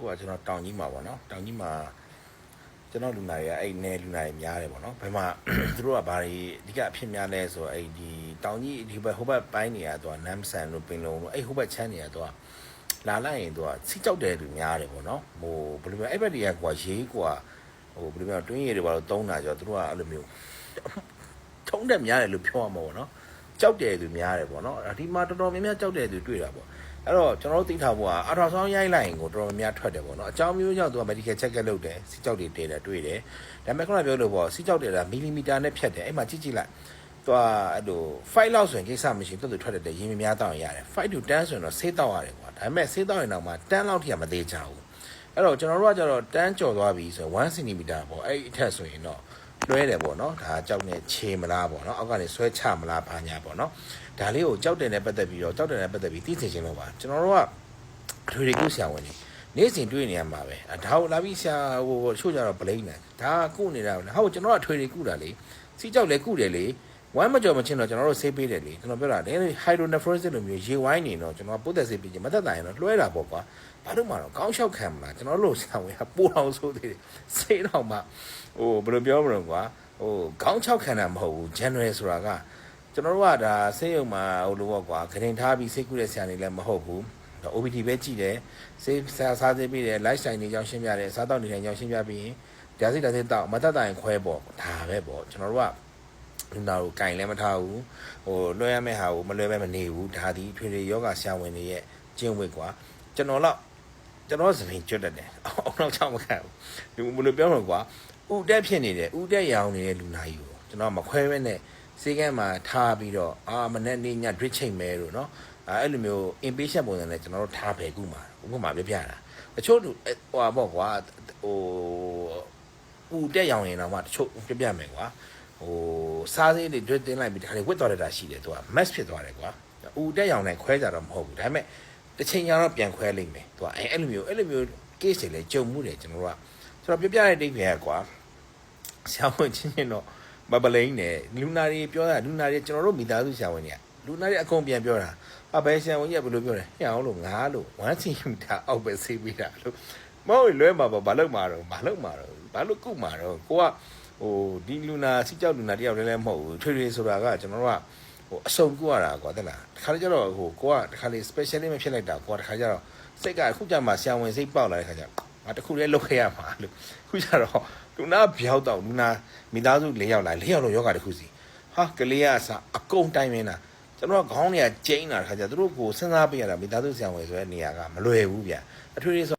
ခုကကျွန်တော်တောင်ကြီးမှာပေါ့နော်တောင်ကြီးမှာကျွန်တော်လူနာတွေကအဲ့နယ်လူနာတွေများတယ်ပေါ့နော်ဘယ်မှာသူတို့ကဘာတွေအဓိကအဖြစ်များလဲဆိုတော့အဲ့ဒီတောင်ကြီးဒီဘက်ဟိုဘက်ပိုင်းနေရတော့နမ်ဆန်တို့ပင်လုံတို့အဲ့ဟိုဘက်ချမ်းနေရတော့လာလိုက်ရင်သူကစီကြောက်တယ်လူများတယ်ပေါ့နော်ဟိုဘယ်လိုမျိုးအဲ့ဘက်တွေကကွာရေးကွာဟိုဘယ်လိုမျိုးတွင်းရည်တွေဘာလို့တုံးတာကြောသူတို့ကအဲ့လိုမျိုးထုံးတယ်များတယ်လို့ပြောရမှာပေါ့နော်ကြောက်တယ်သူများတယ်ပေါ့နော်အဲ့ဒီမှာတော်တော်များများကြောက်တယ်သူတွေ့တာပေါ့ အဲ့တော့ကျွန်တော်တို့သိထားဖို့ကအထာဆောင်ရိုက်လိုက်ရင်ကိုတော်တော်များများထွက်တယ်ပေါ့နော်အကြောင်းမျိုးကြောင့်သူက medical check လုပ်တယ်စီကြောက်တွေတဲတယ်တွေ့တယ်ဒါပေမဲ့ခုနပြောလို့ပေါ့စီကြောက်တယ်ကမီလီမီတာနဲ့ဖြတ်တယ်အဲ့မှာကြည့်ကြည့်လိုက်သူကအဲ့လို5လောက်ဆိုရင်ကိစ္စမရှိဘူးသူထွက်တယ်ရင်းမများတောင်းရတယ်5 to 10ဆိုရင်တော့ဆေးတောင်းရတယ်ကွာဒါပေမဲ့ဆေးတောင်းရင်တော့မှ10လောက်ထိကမသေးချဘူးအဲ့တော့ကျွန်တော်တို့ကကျတော့10ကျော်သွားပြီဆိုရင်1 cm ပေါ့အဲ့အထက်ဆိုရင်တော့ လွှဲတယ်ပေါ့နော်ဒါကြောက်နေခြေမလားပေါ့နော်အောက်ကနေဆွဲချမလားဘာညာပေါ့နော်ဒါလေးကိုကြောက်တယ်နဲ့ပတ်သက်ပြီးတော့ကြောက်တယ်နဲ့ပတ်သက်ပြီးသိစေချင်လို့ပါကျွန်တော်တို့ကအထွေထွေကုဆရာဝန်ကြီးနေ့စဉ်တွေ့နေရမှာပဲအဒါကိုလာပြီးဆရာဟိုချို့ကြတော့ဗလိမ့်တယ်ဒါကကုနေတာပဲဟုတ်ကျွန်တော်ကအထွေထွေကုတာလေစီးကြောက်လဲကုတယ်လေဝမ်းမကြော်မချင်းတော့ကျွန်တော်တို့ဆေးပေးတယ်လေကျွန်တော်ပြောတာလေ hydronephrosis လိုမျိုးရေဝိုင်းနေတော့ကျွန်တော်ပုတ်သက်ဆေးပေးခြင်းမသက်တာရင်တော့လွှဲတာပေါ့ကွာဘာလို့မှတော့ကောင်းလျှောက်ခံမလားကျွန်တော်တို့ဆရာဝန်ကပိုးအောင်ဆိုသေးတယ်ဆေးတော့မှ ဟိုဘယ်လိုပြောမလို့ကွာဟိုခေါင်းချောက်ခံတာမဟုတ်ဘူး general ဆိုတာကကျွန်တော်တို့ကဒါဆေးရုံမှာဟိုလိုပေါ့ကွာခရင်ထားပြီးစိတ်ကူးတဲ့ဆရာတွေလည်းမဟုတ်ဘူးဒါ OPT ပဲကြည့်တယ်ဆေးဆရာစားသေးပြီးတယ် lifestyle တွေကြောင်းရှင်းပြတယ်စားတော့နေတိုင်းကြောင်းရှင်းပြပြီးရင်ဒါစိတ်ဒါစိတ်တော့မတတ်တိုင်းခွဲပေါ့ဒါပဲပေါ့ကျွန်တော်တို့ကလူနာကိုကင်လည်းမထားဘူးဟိုလွှဲရမယ့်ဟာကိုမလွှဲပဲမနေဘူးဒါဒီထွေထွေယောဂဆရာဝန်တွေရဲ့ကျင့်ဝတ်ကွာကျွန်တော်တော့ကျွန်တော်သပင်ကျွတ်တတ်တယ်အောင်တော့ချောင်းမခံဘူးဒီဘယ်လိုပြောမလဲကွာ ဥတက်ဖြစ်နေတယ်ဥတက်ရောင်နေတဲ့လူနာကြီးကိုကျွန်တော်မခွဲမဲနဲ့စေကမ်းမှာထားပြီးတော့အာမနဲ့နေည drip ချိန်မဲလို့နော်အဲ့လိုမျိုး impatient ပုံစံနဲ့ကျွန်တော်တို့ထားပဲခုမှာဥပမာပြပြတာအချို့လူဟိုပေါ့ကွာဟိုဥတက်ရောင်ရင်တော့မှတချို့ပြပြမယ်ကွာဟိုစားစေးတွေ drip တင်လိုက်ပြီးဒါတွေဝတ်သွားတတ်တာရှိတယ်သူက mess ဖြစ်သွားတယ်ကွာဥတက်ရောင်နဲ့ခွဲကြတော့မဟုတ်ဘူးဒါပေမဲ့တစ်ချိန်ကျတော့ပြန်ခွဲလိမ့်မယ်သူကအဲ့လိုမျိုးအဲ့လိုမျိုး case တွေလည်းကြုံမှုတယ်ကျွန်တော်တို့ကဆိုတော့ပြပြတဲ့အိဗယ်ကွာ ဆရာဝန်ချင်းချင်းတော့မပလိန်နဲ့လူနာတွေပြောတာလူနာတွေကျွန်တော်တို့မိသားစုဆရာဝန်တွေကလူနာတွေအကုန်ပြန်ပြောတာအဘယ်ဆရာဝန်ကြီးကဘယ်လိုပြောလဲဟဲ့အောင်လို့ငါလို့1 cm အောက်ပဲဆေးပေးတာလို့မဟုတ်လွဲမှာပါဘာလို့မှာတော့ဘာလို့မှာတော့ဘာလို့ကုမှာတော့ကိုကဟိုဒီလူနာစီကြောက်လူနာတယောက်တည်းလည်းမဟုတ်ဘူးထွေထွေဆိုတာကကျွန်တော်တို့ကဟိုအစုံကုရတာကွာတဲ့လားတခါလေကျတော့ဟိုကိုကတခါလေ specially မဖြစ်လိုက်တာကိုကတခါကျတော့စိတ်ကအခုကျမှဆရာဝန်စိတ်ပေါက်လာတဲ့ခါကျငါ တခုလေးလုတ်ခဲ့ရမှာလို့ခုကျတော့လူနာပြောက်တော့လူနာမိသားစု၄ယောက်လာ၄ယောက်လုံးယောဂတစ်ခုစီဟာကလေးကအစအကုန်တိုင်းမင်းတာကျွန်တော်ကခေါင်းတွေကကျိန်းလာတဲ့ခါကျသူတို့ကိုစဉ်းစားပေးရတာမိသားစုဆရာဝန်ဆိုတဲ့နေရာကမလွယ်ဘူးဗျအထွေထွေဆို